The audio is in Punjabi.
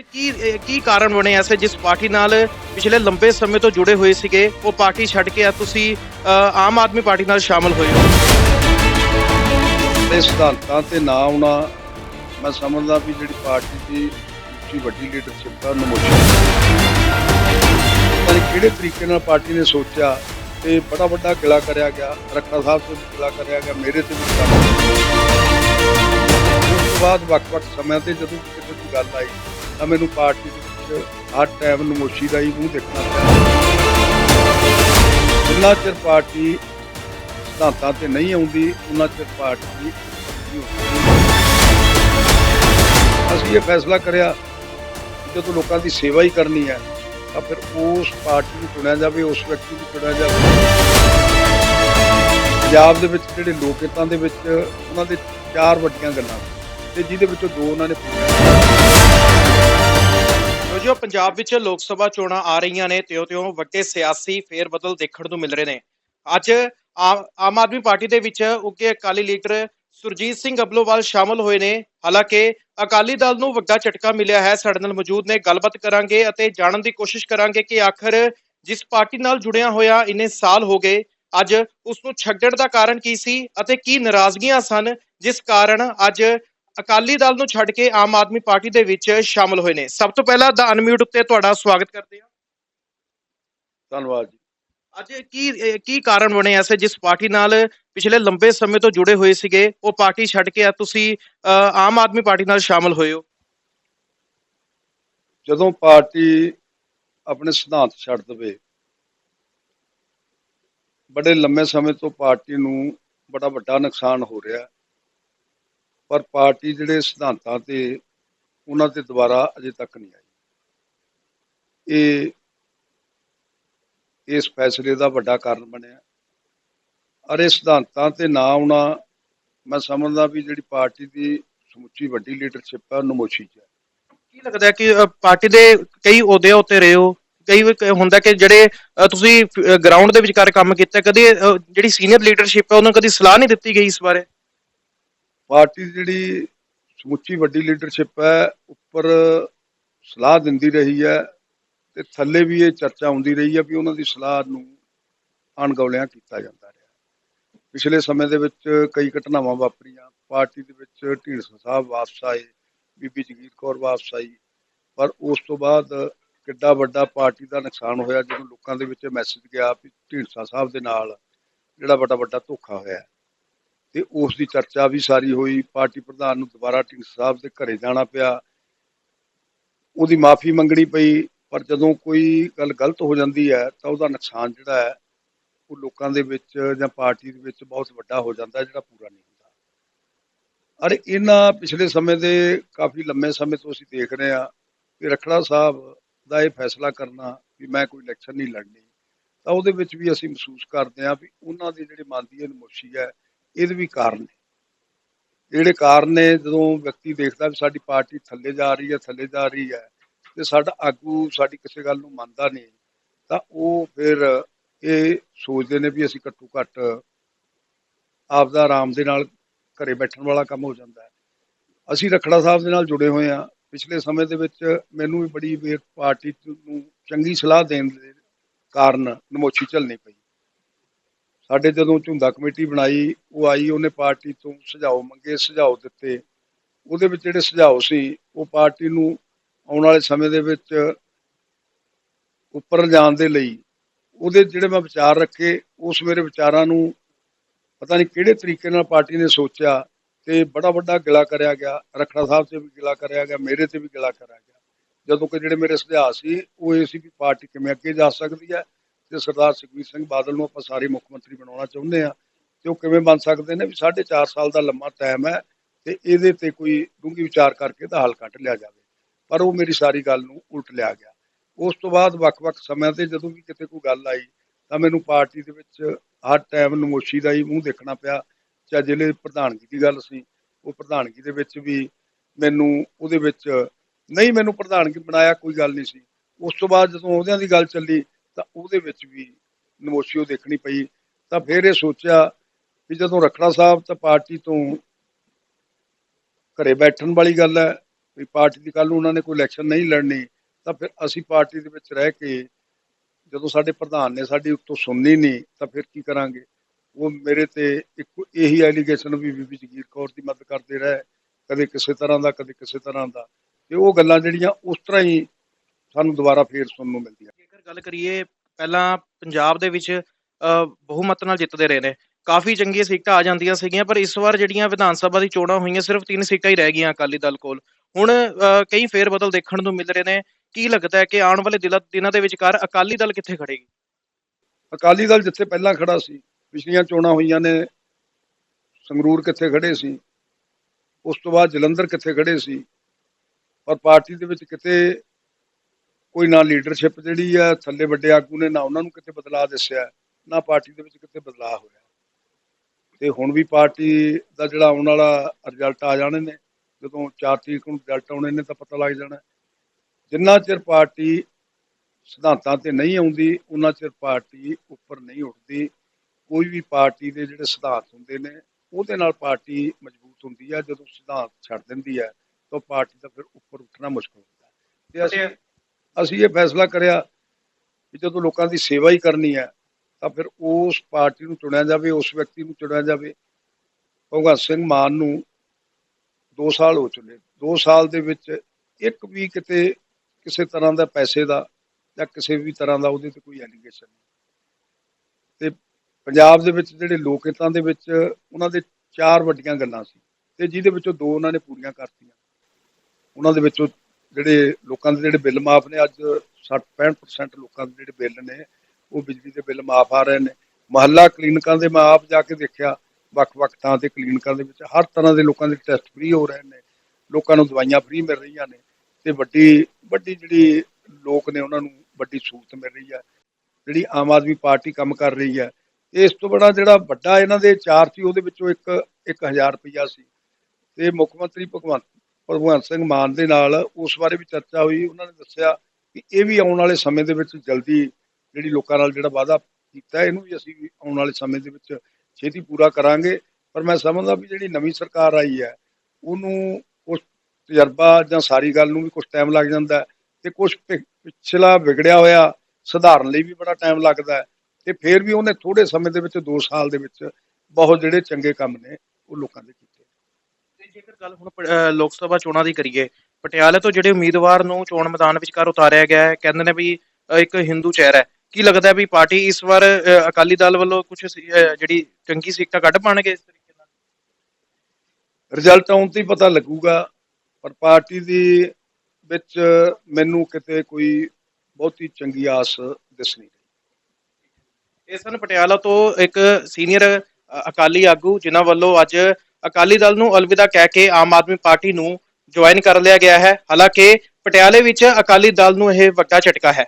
ਕੀ ਕੀ ਕਾਰਨ ਬਣੇ ਐਸੇ ਜਿਸ ਪਾਰਟੀ ਨਾਲ ਪਿਛਲੇ ਲੰਬੇ ਸਮੇਂ ਤੋਂ ਜੁੜੇ ਹੋਏ ਸੀਗੇ? ਉਹ ਪਾਰਟੀ ਛੱਡ ਕੇ ਆ ਤੁਸੀਂ ਆਮ ਆਦਮੀ ਪਾਰਟੀ ਨਾਲ ਸ਼ਾਮਲ ਹੋਏ ਹੋ। ਦੇ ਸਿਧਾਂਤਾਂ ਤੇ ਨਾ ਆਉਣਾ, ਮੈਂ ਸਮਝਦਾ ਵੀ ਜਿਹੜੀ ਪਾਰਟੀ ਦੀ ਉੱਚੀ ਵੱਡੀ ਲੀਡਰਸ਼ਿਪ ਦਾ ਨਮੋਸ਼ੀ ਪਤਾ ਨਹੀਂ ਕਿਹੜੇ ਤਰੀਕੇ ਨਾਲ ਪਾਰਟੀ ਨੇ ਸੋਚਿਆ ਤੇ ਬੜਾ ਵੱਡਾ ਗਿਲਾ ਕਰਿਆ ਗਿਆ ਰੱਖਾ ਸਾਹਿਬ ਤੇ ਗਿਲਾ ਕਰਿਆ ਗਿਆ, ਮੇਰੇ ਤੇ ਵੀ ਗਿਲਾ ਉਸ ਤੋਂ ਬਾਅਦ ਵੱਖ-ਵੱਖ ਸਮਿਆਂ ਤੇ ਜਦੋਂ ਵੀ ਕਿਸੇ ਦੀ ਗੱਲ ਆਈ ਤਾਂ ਮੈਨੂੰ ਪਾਰਟੀ ਦੇ ਵਿੱਚ ਹਰ ਟਾਈਮ ਨਮੋਸ਼ੀ ਦਾ ਹੀ ਮੂੰਹ ਦੇਖਣਾ ਪਿਆ ਜਿੰਨਾ ਚਿਰ ਪਾਰਟੀ ਸਿਧਾਂਤਾਂ ਤੇ ਨਹੀਂ ਆਉਂਦੀ ਉਹਨਾਂ ਚਿਰ ਪਾਰਟੀ ਅਸੀਂ ਇਹ ਫੈਸਲਾ ਕਰਿਆ ਜਦੋਂ ਲੋਕਾਂ ਦੀ ਸੇਵਾ ਹੀ ਕਰਨੀ ਹੈ, ਤਾਂ ਫਿਰ ਉਸ ਪਾਰਟੀ ਨੂੰ ਚੁਣਿਆ ਜਾਵੇ, ਉਸ ਵਿਅਕਤੀ ਨੂੰ ਚੁਣਿਆ ਜਾਵੇ। ਪੰਜਾਬ ਦੇ ਵਿੱਚ ਜਿਹੜੇ ਲੋਕ ਹਿੱਤਾਂ ਦੇ ਵਿੱਚ, ਉਹਨਾਂ ਦੇ ਚਾਰ ਵੱਡੀਆਂ ਗੱਲਾਂ ਸੀ ਤੇ ਜਿਹਦੇ ਵਿੱਚੋਂ ਦੋ ਉਹਨਾਂ ਨੇ ਪੂਰੀਆਂ ਜੋ ਪੰਜਾਬ ਵਿੱਚ ਲੋਕ ਸਭਾ ਚੋਣਾਂ ਆ ਰਹੀਆਂ ਨੇ, ਤਿਉਂ ਤਿਉਂ ਵੱਡੇ ਸਿਆਸੀ ਫੇਰ ਬਦਲ ਦੇਖਣ ਨੂੰ ਮਿਲ ਰਹੇ ਨੇ। ਅੱਜ ਆਮ ਆਦਮੀ ਪਾਰਟੀ ਦੇ ਵਿੱਚ ਉੱਗੇ ਅਕਾਲੀ ਲੀਡਰ ਸੁਰਜੀਤ ਸਿੰਘ ਅਬਲੋਵਾਲ ਸ਼ਾਮਲ ਹੋਏ ਨੇ। ਹਾਲਾਂਕਿ, ਅਕਾਲੀ ਦਲ ਨੂੰ ਵੱਡਾ ਝਟਕਾ ਮਿਲਿਆ ਹੈ, ਸਾਡੇ ਨਾਲ ਮੌਜੂਦ ਨੇ, ਗੱਲਬਾਤ ਕਰਾਂਗੇ ਅਤੇ ਜਾਣਨ ਦੀ ਕੋਸ਼ਿਸ਼ ਕਰਾਂਗੇ ਕਿ ਆਖਰ ਜਿਸ ਪਾਰਟੀ ਨਾਲ ਜੁੜਿਆ ਹੋਇਆ ਇੰਨੇ ਸਾਲ ਹੋ ਗਏ, ਅੱਜ ਉਸ ਨੂੰ ਛੱਡਣ ਦਾ ਕਾਰਨ ਕੀ ਸੀ ਅਤੇ ਕੀ ਨਾਰਾਜ਼ਗੀਆਂ ਸਨ, ਜਿਸ ਕਾਰਨ ਅੱਜ ਅਕਾਲੀ ਦਲ ਨੂੰ ਛੱਡ ਕੇ ਆਮ ਆਦਮੀ ਪਾਰਟੀ ਦੇ ਵਿੱਚ ਸ਼ਾਮਲ ਹੋਏ ਨੇ। ਸਭ ਤੋਂ ਪਹਿਲਾਂ ਦਾ ਅਨਮਿਊਟ ਉੱਤੇ ਤੁਹਾਡਾ ਸਵਾਗਤ ਕਰਦੇ ਹਾਂ। ਧੰਨਵਾਦ ਜੀ। ਅੱਜ ਕੀ ਇਹ ਕੀ ਕਾਰਨ ਬਣੇ ਐਸੇ ਜਿਸ ਪਾਰਟੀ ਨਾਲ ਪਿਛਲੇ ਲੰਬੇ ਸਮੇਂ ਤੋਂ ਜੁੜੇ ਹੋਏ ਸੀਗੇ? ਉਹ ਪਾਰਟੀ ਛੱਡ ਕੇ ਆ ਤੁਸੀਂ ਅ, ਆਮ ਆਦਮੀ ਪਾਰਟੀ ਨਾਲ ਸ਼ਾਮਲ ਹੋਏ ਹੋ। ਜਦੋਂ ਪਾਰਟੀ ਆਪਣੇ ਸਿਧਾਂਤ ਛੱਡ ਦਵੇ ਬੜੇ ਲੰਮੇ ਸਮੇਂ ਤੋਂ ਪਾਰਟੀ ਨੂੰ ਬੜਾ ਵੱਡਾ ਨੁਕਸਾਨ ਹੋ ਰਿਹਾ। ਹੈ। ਪਰ ਪਾਰਟੀ ਜਿਹੜੇ ਸਿਧਾਂਤਾਂ ਤੇ ਉਹਨਾਂ ਤੇ ਦੁਬਾਰਾ ਅਜੇ ਤੱਕ ਨਹੀਂ ਆਈ। ਇਹ, ਇਸ ਫੈਸਲੇ ਦਾ ਵੱਡਾ ਕਾਰਨ ਬਣਿਆ। ਅਰੇ ਸਿਧਾਂਤਾਂ ਤੇ ਨਾ ਆਉਣਾ, ਮੈਂ ਸਮਝਦਾ ਵੀ ਜਿਹੜੀ ਪਾਰਟੀ ਦੀ ਸਮੁੱਚੀ ਵੱਡੀ ਲੀਡਰਸ਼ਿਪ ਹੈ ਨਮੋਸ਼ੀ 'ਚ ਕੀ ਲੱਗਦਾ ਕਿ ਪਾਰਟੀ ਦੇ ਕਈ ਅਹੁਦਿਆਂ ਉੱਤੇ ਰਹੇ ਹੋ? ਕਈ ਹੁੰਦਾ ਕਿ ਜਿਹੜੇ ਤੁਸੀਂ ਗਰਾਊਂਡ ਦੇ ਵਿਚਕਾਰ ਕੰਮ ਕੀਤਾ, ਕਦੇ ਜਿਹੜੀ ਸੀਨੀਅਰ ਲੀਡਰਸ਼ਿਪ ਹੈ ਉਹਨਾਂ ਕਦੀ ਸਲਾਹ ਨਹੀਂ ਦਿੱਤੀ ਗਈ ਇਸ ਬਾਰੇ? ਪਾਰਟੀ ਦੀ ਜਿਹੜੀ ਸਮੁੱਚੀ ਵੱਡੀ ਲੀਡਰਸ਼ਿਪ ਹੈ, ਉੱਪਰ ਸਲਾਹ ਦਿੰਦੀ ਰਹੀ ਹੈ ਤੇ ਥੱਲੇ ਵੀ ਇਹ ਚਰਚਾ ਹੁੰਦੀ ਰਹੀ ਹੈ ਵੀ ਉਹਨਾਂ ਦੀ ਸਲਾਹ ਨੂੰ ਅਣਗੌਲਿਆਂ ਕੀਤਾ ਜਾਂਦਾ ਰਿਹਾ। ਪਿਛਲੇ ਸਮੇਂ ਦੇ ਵਿੱਚ ਕਈ ਘਟਨਾਵਾਂ ਵਾਪਰੀਆਂ। ਪਾਰਟੀ ਦੇ ਵਿੱਚ ਢੀਂਡਸਾ ਸਾਹਿਬ ਵਾਪਸ ਆਏ, ਬੀਬੀ ਜਗੀਰ ਕੌਰ ਵਾਪਸ ਆਈ। ਪਰ ਉਸ ਤੋਂ ਬਾਅਦ ਕਿੱਡਾ ਵੱਡਾ ਪਾਰਟੀ ਦਾ ਨੁਕਸਾਨ ਹੋਇਆ, ਜਦੋਂ ਲੋਕਾਂ ਦੇ ਵਿੱਚ ਮੈਸੇਜ ਗਿਆ ਵੀ ਢੀਂਡਸਾ ਸਾਹਿਬ ਦੇ ਨਾਲ ਜਿਹੜਾ ਵੱਡਾ ਵੱਡਾ ਧੋਖਾ ਹੋਇਆ। ਤੇ ਉਸ ਦੀ ਚਰਚਾ ਵੀ ਸਾਰੀ ਹੋਈ। ਪਾਰਟੀ ਪ੍ਰਧਾਨ ਨੂੰ ਦੁਬਾਰਾ ਢੀਂਡਸਾ ਸਾਹਿਬ ਦੇ ਘਰੇ ਜਾਣਾ ਪਿਆ। ਉਹਦੀ ਮਾਫੀ ਮੰਗਣੀ ਪਈ, ਪਰ ਜਦੋਂ ਕੋਈ ਗੱਲ ਗਲਤ ਹੋ ਜਾਂਦੀ ਹੈ, ਤਾਂ ਉਹਦਾ ਨੁਕਸਾਨ ਜਿਹੜਾ ਹੈ, ਉਹ ਲੋਕਾਂ ਦੇ ਵਿੱਚ ਜਾਂ ਪਾਰਟੀ ਦੇ ਵਿੱਚ ਬਹੁਤ ਵੱਡਾ ਹੋ ਜਾਂਦਾ ਜਿਹੜਾ ਪੂਰਾ ਨਹੀਂ ਹੁੰਦਾ। ਅਰੇ ਇਹਨਾਂ ਪਿਛਲੇ ਸਮੇਂ ਦੇ ਕਾਫੀ ਲੰਮੇ ਸਮੇਂ ਤੋਂ ਅਸੀਂ ਦੇਖ ਰਹੇ ਹਾਂ ਕਿ ਰਖੜਾ ਸਾਹਿਬ ਦਾ ਇਹ ਫੈਸਲਾ ਕਰਨਾ ਵੀ ਮੈਂ ਕੋਈ ਇਲੈਕਸ਼ਨ ਨਹੀਂ ਲੜਨੀ, ਤਾਂ ਉਹਦੇ ਵਿੱਚ ਵੀ ਅਸੀਂ ਮਹਿਸੂਸ ਕਰਦੇ ਹਾਂ ਵੀ ਉਹਨਾਂ ਦੇ ਜਿਹੜੇ ਮਨ ਦੀ ਇਹ ਨਮੋਸ਼ੀ ਹੈ ਇਹਦੇ ਵੀ ਕਾਰਨ ਨੇ। ਜਿਹੜੇ ਕਾਰਨ ਨੇ ਜਦੋਂ ਵਿਅਕਤੀ ਦੇਖਦਾ ਵੀ ਸਾਡੀ ਪਾਰਟੀ ਥੱਲੇ ਜਾ ਰਹੀ ਹੈ, ਥੱਲੇ ਜਾ ਰਹੀ ਹੈ ਤੇ ਸਾਡਾ ਆਗੂ ਸਾਡੀ ਕਿਸੇ ਗੱਲ ਨੂੰ ਮੰਨਦਾ ਨਹੀਂ, ਤਾਂ ਉਹ ਫਿਰ ਇਹ ਸੋਚਦੇ ਨੇ ਵੀ ਅਸੀਂ ਘੱਟੋ ਘੱਟ ਆਪਦਾ ਆਰਾਮ ਦੇ ਨਾਲ ਘਰੇ ਬੈਠਣ ਵਾਲਾ ਕੰਮ ਹੋ ਜਾਂਦਾ ਹੈ। ਅਸੀਂ ਰਖੜਾ ਸਾਹਿਬ ਦੇ ਨਾਲ ਜੁੜੇ ਹੋਏ ਹਾਂ। ਪਿਛਲੇ ਸਮੇਂ ਦੇ ਵਿੱਚ ਮੈਨੂੰ ਵੀ ਬੜੀ ਵੇਰ ਪਾਰਟੀ ਨੂੰ ਚੰਗੀ ਸਲਾਹ ਦੇਣ ਦੇ ਕਾਰਨ ਨਮੋਸ਼ੀ ਝੱਲਣੀ ਪਈ। ਸਾਡੇ ਜਦੋਂ ਝੁੰਦਾ ਕਮੇਟੀ ਬਣਾਈ, ਉਹ ਆਈ, ਉਹਨੇ ਪਾਰਟੀ ਤੋਂ ਸੁਝਾਅ ਮੰਗੇ, ਸੁਝਾਅ ਦਿੱਤੇ। ਉਹਦੇ ਵਿੱਚ ਜਿਹੜੇ ਸੁਝਾਅ ਸੀ, ਉਹ ਪਾਰਟੀ ਨੂੰ ਆਉਣ ਵਾਲੇ ਸਮੇਂ ਦੇ ਵਿੱਚ ਉੱਪਰ ਜਾਣ ਦੇ ਲਈ, ਉਹਦੇ ਜਿਹੜੇ ਮੈਂ ਵਿਚਾਰ ਰੱਖੇ, ਉਸ ਮੇਰੇ ਵਿਚਾਰਾਂ ਨੂੰ ਪਤਾ ਨਹੀਂ ਕਿਹੜੇ ਤਰੀਕੇ ਨਾਲ ਪਾਰਟੀ ਨੇ ਸੋਚਿਆ ਤੇ ਬੜਾ ਵੱਡਾ ਗਿਲਾ ਕਰਿਆ ਗਿਆ। ਰਖੜਾ ਸਾਹਿਬ ਤੇ ਵੀ ਗਿਲਾ ਕਰਿਆ ਗਿਆ, ਮੇਰੇ ਤੇ ਵੀ ਗਿਲਾ ਕਰਿਆ ਗਿਆ। ਜਦੋਂ ਕਿ ਜਿਹੜੇ ਮੇਰੇ ਸੁਝਾਅ ਸੀ, ਉਹ ਇਹ ਸੀ ਵੀ ਪਾਰਟੀ ਕਿਵੇਂ ਅੱਗੇ ਜਾ ਸਕਦੀ ਹੈ ਤੇ ਸਰਦਾਰ ਸੁਖਬੀਰ ਸਿੰਘ ਬਾਦਲ ਨੂੰ ਆਪਾਂ ਸਾਰੇ ਮੁੱਖ ਮੰਤਰੀ ਬਣਾਉਣਾ ਚਾਹੁੰਦੇ ਆ ਤੇ ਉਹ ਕਿਵੇਂ ਬਣ ਸਕਦੇ ਨੇ ਵੀ 4.5 ਸਾਲ ਦਾ ਲੰਮਾ ਟਾਈਮ ਹੈ ਤੇ ਇਹਦੇ ਤੇ ਕੋਈ ਡੂੰਘੀ ਵਿਚਾਰ ਕਰਕੇ ਤਾਂ ਹੱਲ ਕੱਢ ਲਿਆ ਜਾਵੇ। ਪਰ ਉਹ ਮੇਰੀ ਸਾਰੀ ਗੱਲ ਨੂੰ ਉਲਟ ਲਿਆ ਗਿਆ। ਉਸ ਤੋਂ ਬਾਅਦ ਵੱਖ-ਵੱਖ ਸਮਿਆਂ ਤੇ ਜਦੋਂ ਵੀ ਕਿਤੇ ਕੋਈ ਗੱਲ ਆਈ ਤਾਂ ਮੈਨੂੰ ਪਾਰਟੀ ਦੇ ਵਿੱਚ ਹਰ ਟਾਈਮ ਨਮੋਸ਼ੀ ਦਾ ਹੀ ਮੂੰਹ ਦੇਖਣਾ ਪਿਆ, ਚਾਹੇ ਜ਼ਿਲ੍ਹੇ ਪ੍ਰਧਾਨਗੀ ਦੀ ਗੱਲ ਸੀ, ਉਹ ਪ੍ਰਧਾਨਗੀ ਦੇ ਵਿੱਚ ਵੀ ਮੈਨੂੰ ਉਹਦੇ ਵਿੱਚ ਨਹੀਂ ਮੈਨੂੰ ਪ੍ਰਧਾਨਗੀ ਬਣਾਇਆ ਕੋਈ ਗੱਲ ਨਹੀਂ ਸੀ। ਉਸ ਤੋਂ ਬਾਅਦ ਜਦੋਂ ਉਹਦਿਆਂ ਦੀ ਗੱਲ ਚੱਲੀ ਤਾਂ ਉਹਦੇ ਵਿੱਚ ਵੀ ਨਮੋਸ਼ੀ ਉਹ ਦੇਖਣੀ ਪਈ। ਤਾਂ ਫਿਰ ਇਹ ਸੋਚਿਆ ਵੀ ਜਦੋਂ ਰਖੜਾ ਸਾਹਿਬ ਤਾਂ ਪਾਰਟੀ ਤੋਂ ਘਰੇ ਬੈਠਣ ਵਾਲੀ ਗੱਲ ਹੈ, ਵੀ ਪਾਰਟੀ ਦੀ ਕੱਲ ਨੂੰ ਉਹਨਾਂ ਨੇ ਕੋਈ ਇਲੈਕਸ਼ਨ ਨਹੀਂ ਲੜਨੀ, ਤਾਂ ਫਿਰ ਅਸੀਂ ਪਾਰਟੀ ਦੇ ਵਿੱਚ ਰਹਿ ਕੇ ਜਦੋਂ ਸਾਡੇ ਪ੍ਰਧਾਨ ਨੇ ਸਾਡੀ ਉੱਤੋਂ ਸੁਣਨੀ ਨਹੀਂ, ਤਾਂ ਫਿਰ ਕੀ ਕਰਾਂਗੇ? ਉਹ ਮੇਰੇ ਤੇ ਇੱਕ ਇਹੀ ਐਲੀਗੇਸ਼ਨ ਵੀ ਬੀਬੀ ਜਗੀਰ ਕੌਰ ਦੀ ਮਦਦ ਕਰਦੇ ਰਹੇ, ਕਦੇ ਕਿਸੇ ਤਰ੍ਹਾਂ ਦਾ, ਕਦੇ ਕਿਸੇ ਤਰ੍ਹਾਂ ਦਾ। ਤੇ ਉਹ ਗੱਲਾਂ ਜਿਹੜੀਆਂ ਉਸ ਤਰ੍ਹਾਂ ਹੀ ਸਾਨੂੰ ਦੁਬਾਰਾ ਫੇਰ ਸੁਣਨ ਨੂੰ ਮਿਲਦੀਆਂ। ਗੱਲ ਕਰੀਏ ਪਹਿਲਾਂ ਪੰਜਾਬ ਦੇ ਵਿੱਚ ਬਹੁਮਤ ਨਾਲ ਜਿੱਤਦੇ ਰਹੇ ਨੇ। ਕਾਫੀ ਚੰਗੀਆਂ ਸੀਟਾਂ ਆ ਜਾਂਦੀਆਂ ਸੀਗੀਆਂ ਪਰ ਇਸ ਵਾਰ ਜਿਹੜੀਆਂ ਵਿਧਾਨ ਸਭਾ ਦੀ ਚੋਣਾਂ ਹੋਈਆਂ ਸਿਰਫ ਤਿੰਨ ਸੀਟਾਂ ਹੀ ਰਹਿ ਗਈਆਂ ਅਕਾਲੀ ਦਲ ਕੋਲ। ਹੁਣ ਅ, ਕਈ ਫੇਰ ਬਦਲ ਦੇਖਣ ਨੂੰ ਮਿਲ ਰਹੇ ਨੇ। ਕੀ ਲੱਗਦਾ ਹੈ ਕਿ ਆਉਣ ਵਾਲੇ ਦਿਨਾਂ ਦੇ ਵਿਚਕਾਰ ਅਕਾਲੀ ਦਲ ਕਿੱਥੇ ਖੜੇਗੀ? ਅਕਾਲੀ ਦਲ ਜਿੱਥੇ ਪਹਿਲਾਂ ਖੜਾ ਸੀ ਪਿਛਲੀਆਂ ਚੋਣਾਂ ਹੋਈਆਂ ਨੇ ਸੰਗਰੂਰ ਕਿੱਥੇ ਖੜੇ ਸੀ ਉਸ ਤੋਂ ਬਾਅਦ ਜਲੰਧਰ ਕਿੱਥੇ ਖੜੇ ਸੀ ਔਰ ਪਾਰਟੀ ਦੇ ਵਿੱਚ ਕਿਤੇ ਕੋਈ ਨਾ ਲੀਡਰਸ਼ਿਪ ਜਿਹੜੀ ਆ, ਥੱਲੇ ਵੱਡੇ ਆਗੂ ਨੇ, ਨਾ ਉਹਨਾਂ ਨੂੰ ਕਿਤੇ ਬਦਲਾਅ ਦੱਸਿਆ, ਨਾ ਪਾਰਟੀ ਦੇ ਵਿੱਚ ਕਿਤੇ ਬਦਲਾਅ ਹੋਇਆ। ਤੇ ਹੁਣ ਵੀ ਪਾਰਟੀ ਦਾ ਜਿਹੜਾ ਆਉਣ ਵਾਲਾ ਰਿਜ਼ਲਟ ਆ ਜਾਣੇ ਨੇ, ਜਦੋਂ 4 ਤਰੀਕ ਨੂੰ ਰਿਜ਼ਲਟ ਆਉਣੇ ਨੇ ਤਾਂ ਪਤਾ ਲੱਗ ਜਾਣਾ। ਜਿੰਨਾ ਚਿਰ ਪਾਰਟੀ ਸਿਧਾਂਤਾਂ ਤੇ ਨਹੀਂ ਆਉਂਦੀ, ਉਹਨਾਂ ਚਿਰ ਪਾਰਟੀ ਉੱਪਰ ਨਹੀਂ ਉੱਠਦੀ। ਕੋਈ ਵੀ ਪਾਰਟੀ ਦੇ ਜਿਹੜੇ ਸਿਧਾਂਤ ਹੁੰਦੇ ਨੇ, ਉਹਦੇ ਨਾਲ ਪਾਰਟੀ ਮਜ਼ਬੂਤ ਹੁੰਦੀ ਹੈ ਜਦੋਂ ਸਿਧਾਂਤ ਛੱਡ ਦਿੰਦੀ ਹੈ ਤਾਂ ਪਾਰਟੀ ਦਾ ਫਿਰ ਉੱਪਰ ਉੱਠਣਾ ਮੁਸ਼ਕਲ ਹੁੰਦਾ। ਤੇ ਅਸੀਂ ਅਸੀਂ ਇਹ ਫੈਸਲਾ ਕਰਿਆ ਕਿ ਜਦੋਂ ਲੋਕਾਂ ਦੀ ਸੇਵਾ ਹੀ ਕਰਨੀ ਹੈ, ਤਾਂ ਫਿਰ ਉਸ ਪਾਰਟੀ ਨੂੰ ਚੁਣਿਆ ਜਾਵੇ, ਉਸ ਵਿਅਕਤੀ ਨੂੰ ਚੁਣਿਆ ਜਾਵੇ। ਭਗਵੰਤ ਸਿੰਘ ਮਾਨ ਨੂੰ 2 ਸਾਲ ਹੋ ਚੁੱਲੇ 2 ਸਾਲ ਦੇ ਵਿੱਚ ਇੱਕ ਵੀ ਕਿਤੇ ਕਿਸੇ ਤਰ੍ਹਾਂ ਦਾ ਪੈਸੇ ਦਾ ਜਾਂ ਕਿਸੇ ਵੀ ਤਰ੍ਹਾਂ ਦਾ ਉਹਦੇ ਤੇ ਕੋਈ ਐਲੀਗੇਸ਼ਨ ਨਹੀਂ। ਤੇ ਪੰਜਾਬ ਦੇ ਵਿੱਚ ਜਿਹੜੇ ਲੋਕ ਹਿੱਤਾਂ ਦੇ ਵਿੱਚ ਉਹਨਾਂ ਦੇ ਚਾਰ ਵੱਡੀਆਂ ਗੱਲਾਂ ਸੀ। ਤੇ ਜਿਹਦੇ ਵਿੱਚੋਂ ਦੋ ਉਹਨਾਂ ਨੇ ਪੂਰੀਆਂ ਕਰਤੀਆਂ। ਉਹਨਾਂ ਦੇ ਵਿੱਚੋਂ ਜਿਹੜੇ ਲੋਕਾਂ ਦੇ ਜਿਹੜੇ ਬਿੱਲ ਮਾਫ ਨੇ, ਅੱਜ 60 65% ਲੋਕਾਂ ਦੇ ਜਿਹੜੇ ਬਿੱਲ ਨੇ, ਉਹ ਬਿਜਲੀ ਦੇ ਬਿੱਲ ਮਾਫ ਆ ਰਹੇ ਨੇ। ਮਹੱਲਾ ਕਲੀਨਿਕਾਂ ਦੇ ਮੈਂ ਆਪ ਜਾ ਕੇ ਦੇਖਿਆ, ਵੱਖ-ਵੱਖ ਥਾਂ ਤੇ ਕਲੀਨਿਕਾਂ ਦੇ ਵਿੱਚ ਹਰ ਤਰ੍ਹਾਂ ਦੇ ਲੋਕਾਂ ਦੇ ਟੈਸਟ ਫ੍ਰੀ ਹੋ ਰਹੇ ਨੇ, ਲੋਕਾਂ ਨੂੰ ਦਵਾਈਆਂ ਫ੍ਰੀ ਮਿਲ ਰਹੀਆਂ ਨੇ ਤੇ ਵੱਡੀ ਵੱਡੀ ਜਿਹੜੀ ਲੋਕ ਨੇ ਉਹਨਾਂ ਨੂੰ ਵੱਡੀ ਸਹੂਲਤ ਮਿਲ ਰਹੀ ਹੈ ਜਿਹੜੀ ਆਮ ਆਦਮੀ ਪਾਰਟੀ ਕੰਮ ਕਰ ਰਹੀ ਹੈ ਇਸ ਤੋਂ ਬੜਾ ਜਿਹੜਾ ਵੱਡਾ ਇਹਨਾਂ ਦੇ ਚਾਰ ਸੀ, ਉਹਦੇ ਵਿੱਚੋਂ ਇੱਕ 1000 ਰੁਪਇਆ ਸੀ। ਤੇ ਮੁੱਖ ਮੰਤਰੀ ਭਗਵੰਤ ਭਗਵੰਤ ਸਿੰਘ ਮਾਨ ਦੇ ਨਾਲ ਉਸ ਬਾਰੇ ਵੀ ਚਰਚਾ ਹੋਈ। ਉਹਨਾਂ ਨੇ ਦੱਸਿਆ ਕਿ ਇਹ ਵੀ ਆਉਣ ਵਾਲੇ ਸਮੇਂ ਦੇ ਵਿੱਚ ਜਲਦੀ ਜਿਹੜੀ ਲੋਕਾਂ ਨਾਲ ਜਿਹੜਾ ਵਾਅਦਾ ਕੀਤਾ, ਇਹਨੂੰ ਵੀ ਅਸੀਂ ਆਉਣ ਵਾਲੇ ਸਮੇਂ ਦੇ ਵਿੱਚ ਛੇਤੀ ਪੂਰਾ ਕਰਾਂਗੇ। ਪਰ ਮੈਂ ਸਮਝਦਾ ਵੀ ਜਿਹੜੀ ਨਵੀਂ ਸਰਕਾਰ ਆਈ ਹੈ, ਉਹਨੂੰ ਕੁਝ ਤਜਰਬਾ ਜਾਂ ਸਾਰੀ ਗੱਲ ਨੂੰ ਵੀ ਕੁਝ ਟਾਈਮ ਲੱਗ ਜਾਂਦਾ ਹੈ ਤੇ ਕੁਝ ਪਿਛਲਾ ਵਿਗੜਿਆ ਹੋਇਆ ਸੁਧਾਰਨ ਲਈ ਵੀ ਬੜਾ ਟਾਈਮ ਲੱਗਦਾ ਹੈ ਤੇ ਫਿਰ ਵੀ ਉਹਨੇ ਥੋੜੇ ਸਮੇਂ ਦੇ ਵਿੱਚ 2 ਸਾਲ ਦੇ ਵਿੱਚ ਬਹੁਤ ਜਿਹੜੇ ਚੰਗੇ ਕੰਮ ਨੇ, ਉਹ ਲੋਕਾਂ ਦੇ ਜੇਕਰ ਗੱਲ ਹੁਣ ਪ- ਲੋਕ ਸਭਾ ਚੋਣਾਂ ਦੀ ਕਰੀਏ ਪਟਿਆਲੇ ਤੋਂ ਜਿਹੜੇ ਉਮੀਦਵਾਰ ਨੂੰ ਚੋਣ ਮੈਦਾਨ ਵਿਚਕਾਰ ਉਤਾਰਿਆ ਗਿਆ ਹੈ ਕਹਿੰਦੇ ਨੇ ਵੀ ਇੱਕ ਹਿੰਦੂ ਚਿਹਰਾ ਹੈ। ਕੀ ਲੱਗਦਾ ਹੈ ਵੀ ਪਾਰਟੀ ਇਸ ਵਾਰ ਅਕਾਲੀ ਦਲ ਵੱਲੋਂ ਕੁਝ ਜਿਹੜੀ ਚੰਗੀ ਸੀਟਾਂ ਕੱਢ ਪਾਣਗੇ ਇਸ ਤਰੀਕੇ ਨਾਲ? ਰਿਜ਼ਲਟ ਆਉਣ ਤੇ ਹੀ ਪਤਾ ਲੱਗੂਗਾ ਪਰ ਪਾਰਟੀ ਦੀ ਵਿੱਚ ਮੈਨੂੰ ਕਿਤੇ ਕੋਈ ਬਹੁਤੀ ਚੰਗੀ ਆਸ ਦਿਸ ਨਹੀਂ ਰਹੀ। ਇਹ ਸਨ ਪਟਿਆਲਾ ਤੋਂ ਇੱਕ ਸੀਨੀਅਰ ਅਕਾਲੀ ਆਗੂ ਜਿਨ੍ਹਾਂ ਵੱਲੋਂ ਅੱਜ ਅਕਾਲੀ ਦਲ ਨੂੰ ਅਲਵਿਦਾ ਕਹਿ ਕੇ ਆਮ ਆਦਮੀ ਪਾਰਟੀ ਨੂੰ ਜੁਆਇਨ ਕਰ ਲਿਆ ਗਿਆ ਹੈ। ਹਾਲਾਂਕਿ ਪਟਿਆਲੇ ਵਿੱਚ ਅਕਾਲੀ ਦਲ ਨੂੰ ਇਹ ਵੱਡਾ ਝਟਕਾ ਹੈ।